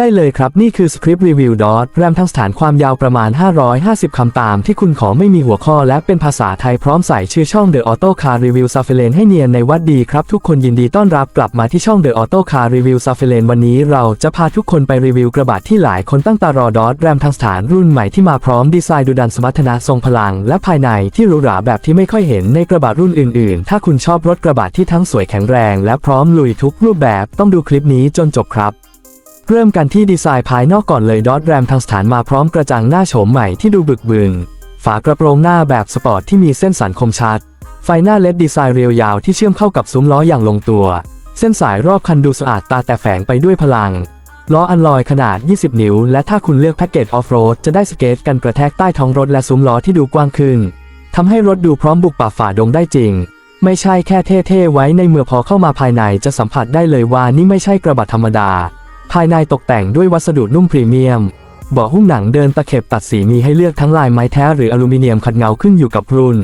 ได้เลยครับ นี่คือสคริปต์รีวิวดอทแรมทั้งสถานความยาวประมาณ 550 คำตามที่คุณขอไม่มีหัวข้อและเป็นภาษาไทยพร้อมใส่ชื่อช่อง The Auto Car Review s a f e l a n ให้เนียนในวัดดีครับ ทุกคนยินดีต้อนรับกลับมาที่ช่อง The Auto Car Review s a f e l a n วันนี้เราจะพาทุกคนไปรีวิวกระบะที่หลายคนตั้งตารอดอทแรมทั้งสถานรุ่นใหม่ที่มาพร้อมดีไซน์ดูดันสมรรถนะทรงพลัง และภายในที่หรูหราแบบที่ไม่ค่อยเห็นในกระบะรุ่นอื่น ๆ ถ้าคุณชอบรถกระบะที่ทั้งสวยแข็งแรง และพร้อมลุยทุกรูปแบบต้องดูคลิปนี้จนจบครับ เริ่มกันที่ดีไซน์ภายนอกก่อนเลยดอทแรมทางสถานมาพร้อมกระจังหน้าโฉมใหม่ที่ดูบึกบึนฝากระโปรงหน้าแบบสปอร์ตที่มีเส้นสันคมชัด ไฟหน้าเลดดีไซน์เรียวยาวที่เชื่อมเข้ากับซุ้มล้ออย่างลงตัว เส้นสายรอบคันดูสะอาดตาแต่แฝงไปด้วยพลัง ล้ออันลอยขนาด 20 นิ้ว และถ้าคุณเลือกแพ็กเกจออฟโรดจะได้สเกตกันกระแทกใต้ท้องรถและซุ้มล้อที่ดูกว้างขึ้นทำให้รถดูพร้อมบุกป่าฝ่าดงได้จริง ไม่ใช่แค่เท่ๆไว้ในเมื่อพอเข้ามาภายในจะสัมผัสได้เลยว่านี่ไม่ใช่กระบะธรรมดา ภายในตกแต่งด้วยวัสดุนุ่มพรีเมียมเบาะหุ้มหนังเดินตะเข็บตัดสีมีให้เลือกทั้งลายไม้แท้หรืออลูมิเนียมขัดเงาขึ้นอยู่กับรุ่น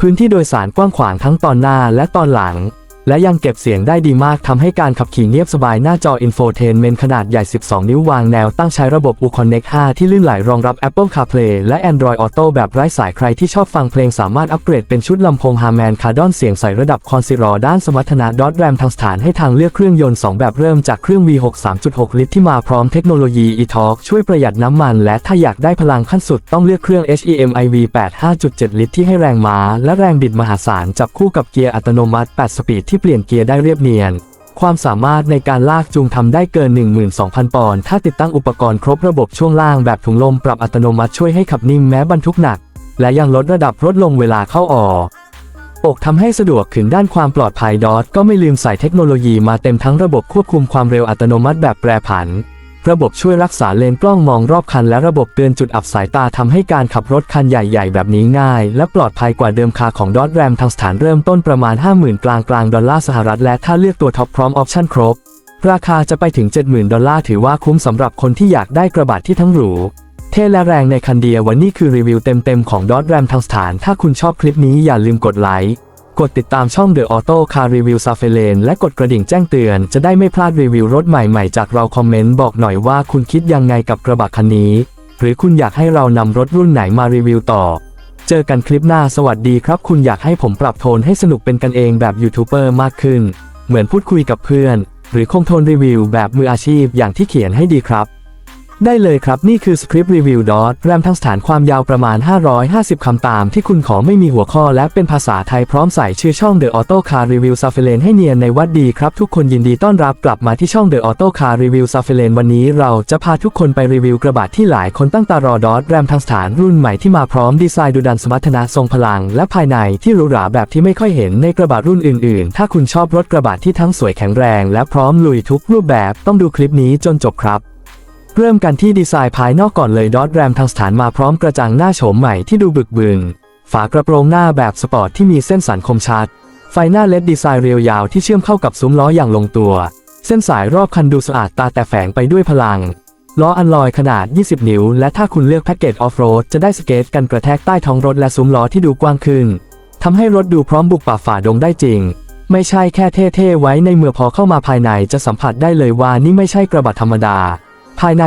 พื้นที่โดยสารกว้างขวางทั้งตอนหน้าและตอนหลัง และยังเก็บเสียงได้ดีมากทำให้การขับขี่เงียบสบายหน้าจออินโฟเทนเมนขนาดใหญ่ 12 นิ้ววางแนวตั้งใช้ระบบ Uconnect 5 ที่ลื่นไหลรองรับ Apple CarPlay และ Android Auto แบบไร้สายใครที่ชอบฟังเพลงสามารถอัปเกรดเป็นชุดลำโพง Harman Kardon เสียงใส่ระดับคอนซิรอด้านสมรรถนะดอทแรมทางสถานให้ทางเลือกเครื่องยนต์ 2 แบบเริ่มจากเครื่อง V6 3.6 ลิตรที่มาพร้อมเทคโนโลยี e-Torque ช่วยประหยัดน้ำมัน และถ้าอยากได้พลังขั้นสุดต้องเลือกเครื่อง HEM iV8 5.7 ลิตรที่ให้แรงม้าและแรงบิดมหาศาลจับคู่กับเกียร์อัตโนมัติ 8 สปีดที่เปลี่ยนเกียร์ได้เรียบเนียน ความสามารถในการลากจูงทำได้เกิน 12,000 ปอนด์ถ้าติดตั้งอุปกรณ์ครบระบบช่วงล่างแบบถุงลมปรับอัตโนมัติช่วยให้ขับนิ่งแม้บรรทุกหนัก และยังลดระดับรถลงเวลาเข้าออกอกทำให้สะดวกขึ้นด้านความปลอดภัยดอทก็ไม่ลืมใส่เทคโนโลยีมาเต็มทั้งระบบควบคุมความเร็วอัตโนมัติแบบแปรผัน ระบบช่วยรักษาเลนกล้องมองรอบคันและระบบเตือนจุดอับสายตาทำให้การขับรถคันใหญ่ ๆ แบบนี้ง่าย และปลอดภัยกว่าเดิมคาของดอทแรมทางสถานเริ่มต้นประมาณ 50,000 กลางกลางดอลลาร์สหรัฐและถ้าเลือกตัวท็อปพร้อมออปชั่นครบ ราคาจะไปถึง 70,000 ดอลลาร์ถือว่าคุ้มสำหรับคนที่อยากได้กระบะที่ทั้งหรูเท่และแรงในคันเดียววันนี้คือรีวิวเต็มๆของดอทแรมทางสถาน ถ้าคุณชอบคลิปนี้อย่าลืมกดไลค์ กดติดตามช่อง The Auto Car Review s a f e Lane และกดกระดิ่งแจ้งเตือนจะได้ไม่พลาดรีวิวรถใหม่ๆ จากเราคอมเมนต์บอกหน่อยว่าคุณคิดยังไงกับกระบะคันนี้ หรือคุณอยากให้เรานำรถรุ่นไหนมารีวิวต่อ เจอกันคลิปหน้าสวัสดีครับ คุณอยากให้ผมปรับโทนให้สนุกเป็นกันเองแบบยูทูบเบอร์มากขึ้น เหมือนพูดคุยกับเพื่อน หรือคงโทนรีวิวแบบมืออาชีพอย่างที่เขียนให้ดีครับ ได้เลยครับนี่คือสคริปต์รีวิวดอทแรมทั้งสถานความยาวประมาณ 550 คำตามที่คุณขอไม่มีหัวข้อและเป็นภาษาไทยพร้อมใส่ชื่อช่อง The Auto Car Review s a f e l a n ให้เนียนในวัดดีครับ ทุกคนยินดีต้อนรับกลับมาที่ช่อง The Auto Car Review s a f e l a n วันนี้เราจะพาทุกคนไปรีวิวกระบะที่หลายคนตั้งตารอดอทแรมทั้งสถานรุ่นใหม่ที่มาพร้อมดีไซน์ดูดันสมรรถนะทรงพลัง และภายในที่หรูหราแบบที่ไม่ค่อยเห็นในกระบะรุ่นอื่น ๆ ถ้าคุณชอบรถกระบะที่ทั้งสวยแข็งแรง และพร้อมลุยทุกรูปแบบต้องดูคลิปนี้จนจบครับ เริ่มกันที่ดีไซน์ภายนอกก่อนเลยดอทแรมทางสถานมาพร้อมกระจังหน้าโฉมใหม่ที่ดูบึกบึนฝากระโปรงหน้าแบบสปอร์ตที่มีเส้นสันคมชัด ไฟหน้าเลดดีไซน์เรียวยาวที่เชื่อมเข้ากับซุ้มล้ออย่างลงตัว เส้นสายรอบคันดูสะอาดตาแต่แฝงไปด้วยพลัง ล้ออันลอยขนาด 20 นิ้ว และถ้าคุณเลือกแพ็กเกจออฟโรดจะได้สเกตกันกระแทกใต้ท้องรถและซุ้มล้อที่ดูกว้างขึ้นทำให้รถดูพร้อมบุกป่าฝ่าดงได้จริง ไม่ใช่แค่เท่ๆไว้ในเมื่อพอเข้ามาภายในจะสัมผัสได้เลยว่านี่ไม่ใช่กระบะธรรมดา ภายใน